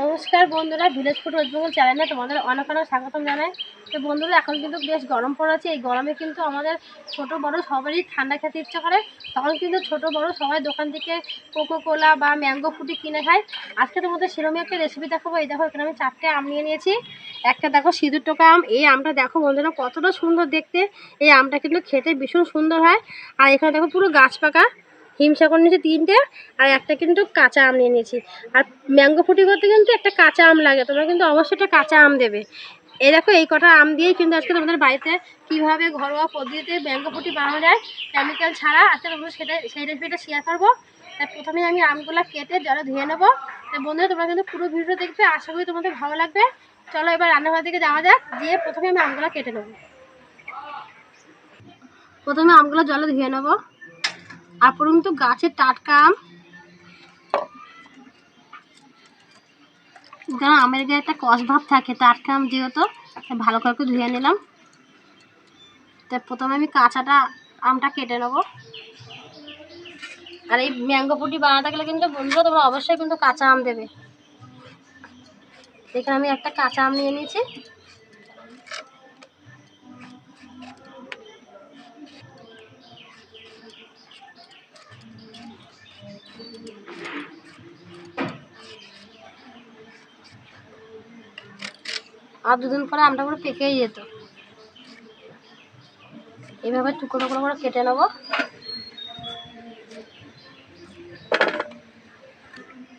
নমস্কার বন্ধুরা, village food waste Bengal চ্যানেলে তোমাদের অনেক অনেক স্বাগতম জানাই। তো বন্ধুরা, এখন কিন্তু বেশ গরম পড়েছে। এই গরমে কিন্তু আমাদের ছোট বড় সবারই ঠান্ডা খেতে ইচ্ছা করে। তখন কিন্তু ছোট বড় সবাই দোকান থেকে কোকো কোলা বা ম্যাঙ্গো ফ্রুটি কিনে খায়। আজকে তোমাদের সেরকমই একটা রেসিপি দেখাবো। এই দেখো, এখানে আমি চারটে আম নিয়ে নিয়েছি। একটা দেখো, সিঁদুর টোকা আম। এই আমটা দেখো বন্ধুরা, কতটা সুন্দর দেখতে। এই আমটা কিন্তু খেতে ভীষণ সুন্দর হয়। আর এখানে দেখো পুরো গাছ পাকা। হিমসাগর নিয়েছি তিনটে, আর একটা কিন্তু কাঁচা আম নিয়ে নিয়েছি। আর ম্যাঙ্গো ফুটি করতে কিন্তু একটা কাঁচা আম লাগে, তোমরা কিন্তু অবশ্যই একটা কাঁচা আম দেবে। এই দেখো, এই কটা আম দিয়েই কিন্তু আজকে তোমাদের বাড়িতে কীভাবে ঘরোয়া পদ্ধতিতে ম্যাঙ্গো ফুটি বানানো যায় কেমিক্যাল ছাড়া। আজকে তোমরা সেটা, সেই রেসিপিটা শেয়ার করব। তাই প্রথমে আমি আমগুলো কেটে জলে ধুয়ে নেব। তাই বন্ধুরা, তোমরা কিন্তু পুরো ভিডিও দেখবে, আশা করি তোমাদের ভালো লাগবে। চলো এবার রান্নাঘর দিকে যাওয়া যাক দিয়ে প্রথমে আমি আমগুলো কেটে নেব। প্রথমে আমগুলো জলে ধুয়ে নেব। আর পুরো কিন্তু গাছের টাটকা আম। কারণ আমের গায়ে একটা কষ থাকে, টাটকা আম যেহেতু ভালো করে ধুয়ে নিলাম। তাই প্রথমে আমি কাঁচাটা আমটা কেটে নেব। আর এই ম্যাঙ্গো পুটি বানাতে গেলে কিন্তু বন্ধুরা তোমরা অবশ্যই কিন্তু কাঁচা আম দেবে। এখানে আমি একটা কাঁচা আম নিয়ে নিয়েছি। আর দুদিন পরে আমটা পুরো পেকেই যেত। এইভাবে টুকরো টুকরো করে কেটে নেব।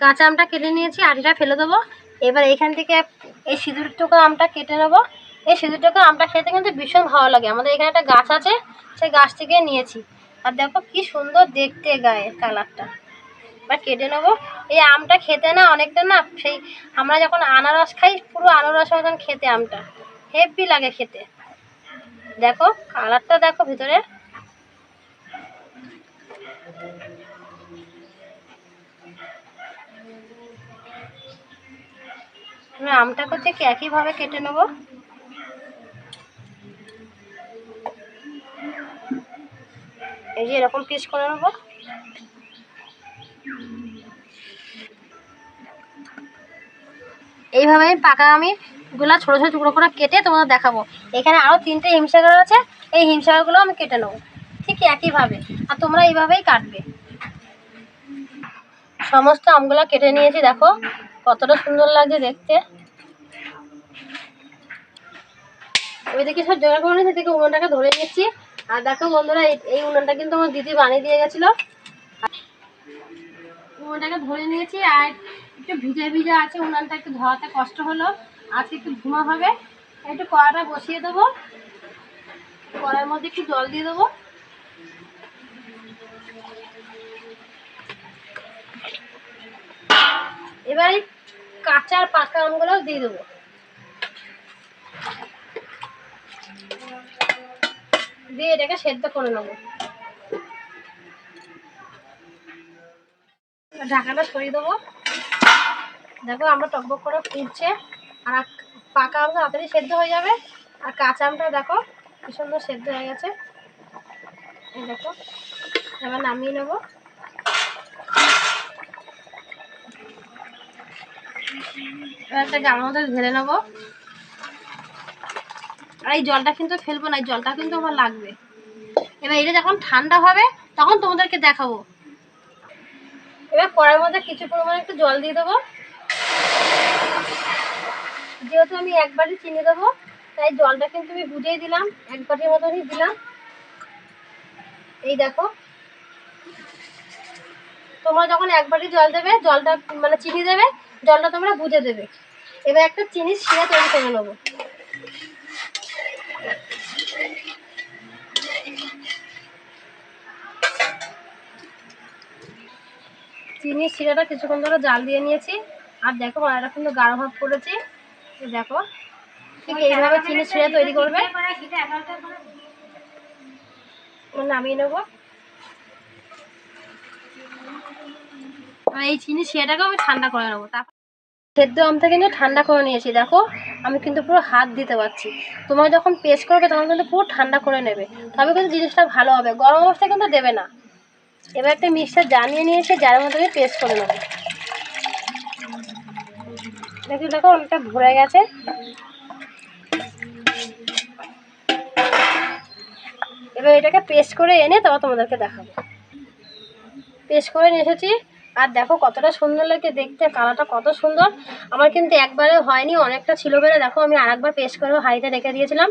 কাঁচা আমটা কেটে নিয়েছি, আটিটা ফেলে দেবো। এবার এখান থেকে এই সিঁদুর টুকো আমটা কেটে নেব। এই সিঁদুর টুকো আমটা খেতে কিন্তু ভীষণ ভালো লাগে। আমাদের এখানে একটা গাছ আছে, সেই গাছ থেকে নিয়েছি। আর দেখো কি সুন্দর দেখতে গায়ে কালারটা। এবার কেটে নেব। এই আমটা খেতে না অনেকটা না সেই আমরা যখন আনারস খাই, পুরো আনারস মতন খেতে আমটা। হেভি লাগে খেতে। দেখো কালারটা দেখো ভিতরে। আমি আমটা করতে একইভাবে কেটে নেব? এই যে এরকম পিস করে নেব। এইভাবে আমি পাকা আমি গুলা ছোটো ছোটো টুকরো করে কেটে তোমাদের দেখাবো। এখানে আরও তিনটে হিমসাগর আছে, এই হিমসাগরগুলো আমি কেটে নেব। ঠিক একইভাবে, আর তোমরা এইভাবেই কাটবে। সমস্ত আমগুলো কেটে নিয়েছি, দেখো, কতটা সুন্দর লাগছে দেখতে। ওই দেখি সব জোগাড় করে নিয়েছি থেকে উনুনটাকে ধরে নিচ্ছি। আর দেখো বন্ধুরা এই উনুনটা কিন্তু আমার দিদি বানিয়ে দিয়ে গেছিল। উনুনটাকে ধরে নিয়েছি, আর একটু ভিজে ভিজে আছে, উনানটা একটু ধোয়াতে কষ্ট হলো। আজকে একটু ধোঁয়া হবে, একটু কড়াটা বসিয়ে দেবো। কড়ার মধ্যে একটু জল দিয়ে দেবো। এবার কাঁচা আর পাকা আমগুলো দিয়ে দেবো। দিয়ে এটাকে সেদ্ধ করে নেব। ঢাকাটা সরিয়ে দেবো। দেখো আমরা টকবক করে ফুটছে আর পাকা আমটা তাড়াতাড়ি সেদ্ধ হয়ে যাবে। আর কাঁচা আমটা দেখো, কি সুন্দর সেদ্ধ হয়ে গেছে। এই দেখো, এবার নামিয়ে নেব। এবার একটা গামলার মধ্যে ঢেলে নেব। আর এই জলটা কিন্তু ফেলব না, এই জলটা কিন্তু আমার লাগবে। এবার এটা যখন ঠান্ডা হবে, তখন তোমাদেরকে দেখাবো। এবার কড়াইয়ের মধ্যে কিছু পরিমাণে একটু জল দিয়ে দেবো। যেহেতু আমি একবারই চিনি দেবো, তাই জলটা কিন্তু আমি বুঝিয়ে দিলাম, এক বাটির মতনই দিলাম। এই দেখো। তোমরা যখন এক বাটি জল দেবে, জলটা মানে চিনি দেবে, জলটা তোমরা বুঝে দেবে। এবার একটা চিনি শিরা তৈরি করে নেব। চিনি শিরাটা কিছুক্ষণ ধরে জাল দিয়ে নিয়েছি। আর দেখো মায়েরা কিন্তু গাঢ় ভাব করেছি। দেখো, ঠিক এইভাবে চিনি শিরা তৈরি করবে। নামিয়ে নেব। এই চিনি শিরাটাকে আমি ঠান্ডা করে নেব। তারপর সেদ্ধ আমটা কিন্তু ঠান্ডা করে নিয়েছি। দেখো, আমি কিন্তু পুরো হাত দিতে পারছি। তোমরা যখন পেস্ট করবে, তখন কিন্তু পুরো ঠান্ডা করে নেবে। তবে কিন্তু জিনিসটা ভালো হবে। গরম অবস্থায় কিন্তু দেবে না। এবার একটা মিক্সার জানিয়ে নিয়েছে যার মধ্যে পেস্ট করে নেব। দেখি, দেখো, অনেকটা ভরে গেছে। এবার এটাকে পেস্ট করে এনে তারপর তোমাদেরকে দেখাবো। পেস্ট করে নিয়ে এসেছি। আর দেখো, কতটা সুন্দর লাগে দেখতে, কালারটা কত সুন্দর। আমার কিন্তু একবারে হয়নি, অনেকটা ছিল বলে দেখো, আমি আরেকবার পেস্ট করে হাইতে রেখে দিয়েছিলাম।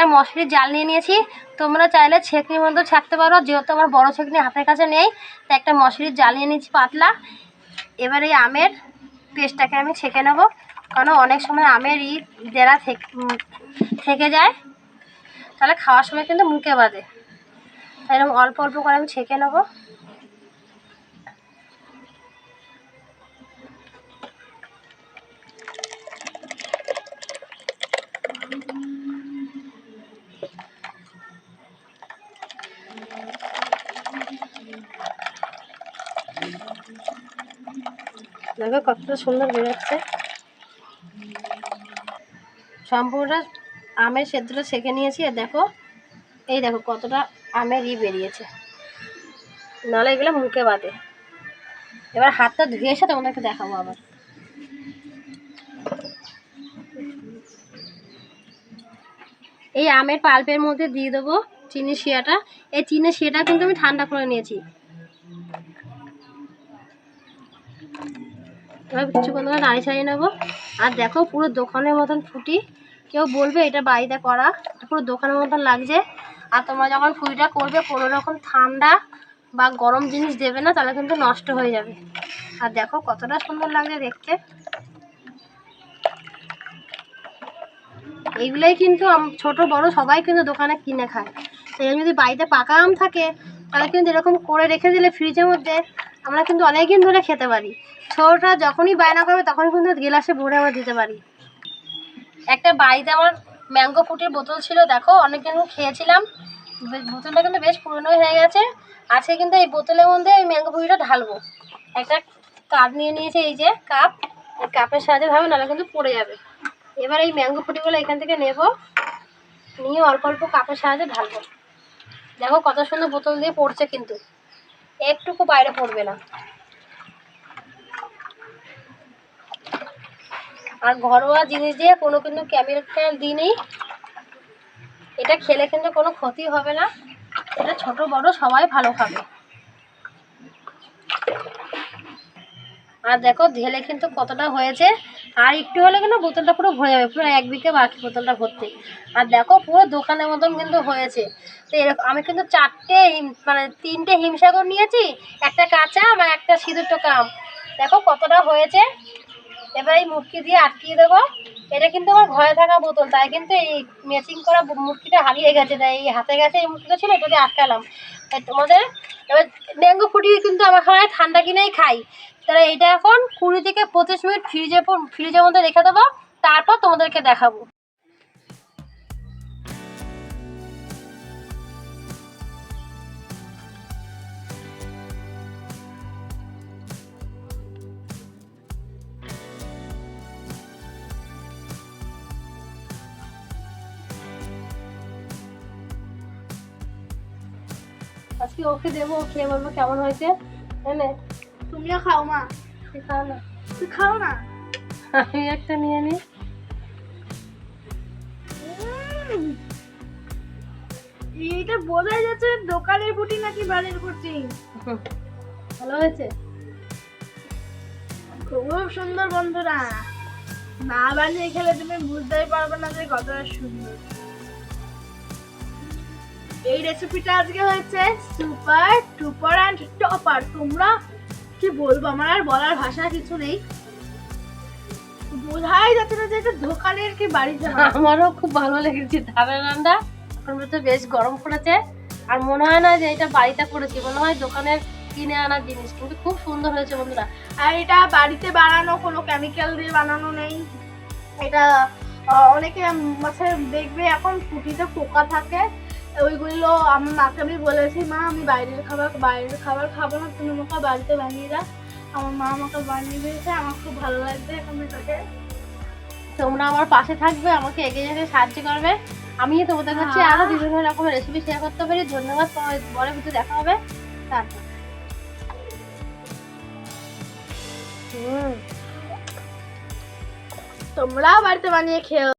একটা মশলির জাল নিয়ে নিয়েছি। তোমরা চাইলে ছেঁকনি মধ্যে ছাঁকতে পারো, যেহেতু আমার বড় ছেঁকনি হাতের কাছে নেই, তাই একটা মশলির জাল নিয়ে নিয়েছি পাতলা। এবার এই আমের পেস্টটাকে আমি ছেঁকে নেব কারণ অনেক সময় আমের ই দেরা থেকে যায়। তাহলে খাওয়ার সময় কিন্তু মুখে তাই এরকম অল্প অল্প করে আমি ছেঁকে নেব। দেখো কতটা সুন্দর বেরোচ্ছে সম্পূর্ণটা আমের সেদ্ধটা ছেঁকে নিয়েছি, আর দেখো, এই দেখো কতটা আমের ই বেরিয়েছে। নাহলে এগুলো মুখে বাঁধে এবার হাতটা ধুয়ে এসে তোমাদেরকে দেখাবো আবার। এই আমের পাল্পের মধ্যে দিয়ে দেবো চিনি শিয়াটা এই চিনি শিয়াটা কিন্তু আমি ঠান্ডা করে নিয়েছি। এবার কিছুক্ষণ ধরে নাড়ি ছাড়িয়ে নেব। আর দেখো পুরো দোকানের মতন ফুটি কেউ বলবে এটা বাড়িতে করা, পুরো দোকানের মতন লাগছে। আর তোমরা যখন ফুটিটা করবে, কোনো রকম ঠান্ডা বা গরম জিনিস দেবে না, তাহলে কিন্তু নষ্ট হয়ে যাবে। আর দেখো কতটা সুন্দর লাগছে দেখতে। এইগুলোই কিন্তু ছোট, বড় সবাই কিন্তু দোকানে কিনে খায়। এই যদি বাড়িতে পাকা আম থাকে, তাহলে কিন্তু এরকম করে রেখে দিলে ফ্রিজের মধ্যে আমরা কিন্তু অনেক দিন ধরে খেতে পারি। ছোটটা যখনই বায়না করবে তখনই কিন্তু গেলাসে ভরে আমরা দিতে পারি। একটা বাড়িতে আমার ম্যাঙ্গো ফুটির বোতল ছিল, দেখো অনেক দিন খেয়েছিলাম। বোতলটা কিন্তু বেশ পুরনো হয়ে গেছে। আজকে কিন্তু এই বোতলের মধ্যে এই ম্যাঙ্গো ফুটিটা ঢালবো। একটা কাপ নিয়ে নিয়েছে, এই যে কাপ। এই কাপের সাহায্যে ভাবে, নাহলে কিন্তু পড়ে যাবে। এবার এই ম্যাঙ্গো ফুটিগুলো এখান থেকে নেব। নিয়ে অল্প অল্প কাপের সাহায্যে ঢালবো। দেখো কত সুন্দর বোতল দিয়ে পড়ছে কিন্তু। একটুকু বাইরে পড়বে না। আর ঘরোয়া জিনিস দিয়ে কোনো কিন্তু কেমিক্যাল দিই নেই এটা খেলে কিন্তু কোনো ক্ষতি হবে না। এটা ছোট বড় সবাই ভালো খাবে। আর দেখো ঢেলে কিন্তু কতটা হয়েছে। আর একটু হলে কিন্তু বোতলটা পুরো ভরে যাবে, পুরো এক বিঘে বাকি বোতলটা ভর্তি। আর দেখো পুরো দোকানের মতন কিন্তু হয়েছে। তো এরকম আমি কিন্তু চারটে হিম- মানে তিনটে হিমসাগর নিয়েছি, একটা কাঁচা আর একটা সিঁদুর টোকা আম। দেখো কতটা হয়েছে। এবার এই মুটকি দিয়ে আটকিয়ে দেবো। এটা কিন্তু আমার ঘরে থাকা বোতল, তাই কিন্তু এই ম্যাচিং করা মুরগিটা হারিয়ে গেছে, তাই এই হাতে গেছে এই মুটকিটা ছিল এটা দিয়ে আটকালাম। তাই তোমাদের, এবার ম্যাঙ্গো ফুটিয়ে কিন্তু আমার খাওয়ায় ঠান্ডা কিনেই খাই। তাহলে এটা এখন কুড়ি থেকে পঁচিশ মিনিট ফ্রিজে ফ্রিজের মধ্যে রেখে দেবো, তারপর তোমাদেরকে দেখাবো। আজকে ওকে দেবো খেয়ে বলব কেমন হয়েছে? এনে তুমিও খাও মা। তুই খাও না। তুই খাও না। আমি একটা নিয়ে উম। এইটা বোঝাই যাচ্ছে দোকানের ফুটি নাকি বাড়ির হুম, ভালো হয়েছে? খুব সুন্দর বন্ধুরা। না বানিয়ে খেলে তুমি বুঝতেই পারবে না যে কতটা সুন্দর। এই রেসিপিটা আজকে হয়েছে সুপার টুপার অ্যান্ড টপার তোমরা কি বলব? আমার আর বলার ভাষা কিছু নেই। বোঝাই যাচ্ছে না যে এটা দোকানের কি বাড়িতে আমারও খুব ভালো লেগেছে। ধানের রান্না এখন তো বেশ গরম পড়েছে। আর মনে হয় না যে এটা বাড়িতে করেছি মনে হয় দোকানের কিনে আনা জিনিস। কিন্তু খুব সুন্দর হয়েছে বন্ধুরা। আর এটা বাড়িতে বানানো কোনো কেমিক্যাল দিয়ে বানানো নেই। এটা অনেকে দেখবে এখন ফুটিতে পোকা থাকে। ওইগুলো আমার মাকে আমি বলেছি মা আমি বাইরের খাবার বাইরের খাবার খাব না। তুমি আমাকে বাড়িতে বানিয়ে দাও। আমার মা আমাকে বানিয়ে দিয়েছে আমার খুব ভালো লাগছে এখন এটাকে। তোমরা আমার পাশে থাকবে আমাকে এগিয়ে যেতে সাহায্য করবে। আমি তোমাদের কাছে। আরও বিভিন্ন রকমের রেসিপি শেয়ার করতে পারি। ধন্যবাদ পরে ভিডিও দেখা হবে। তারপর হুম। তোমরাও বাড়িতে বানিয়ে খেও।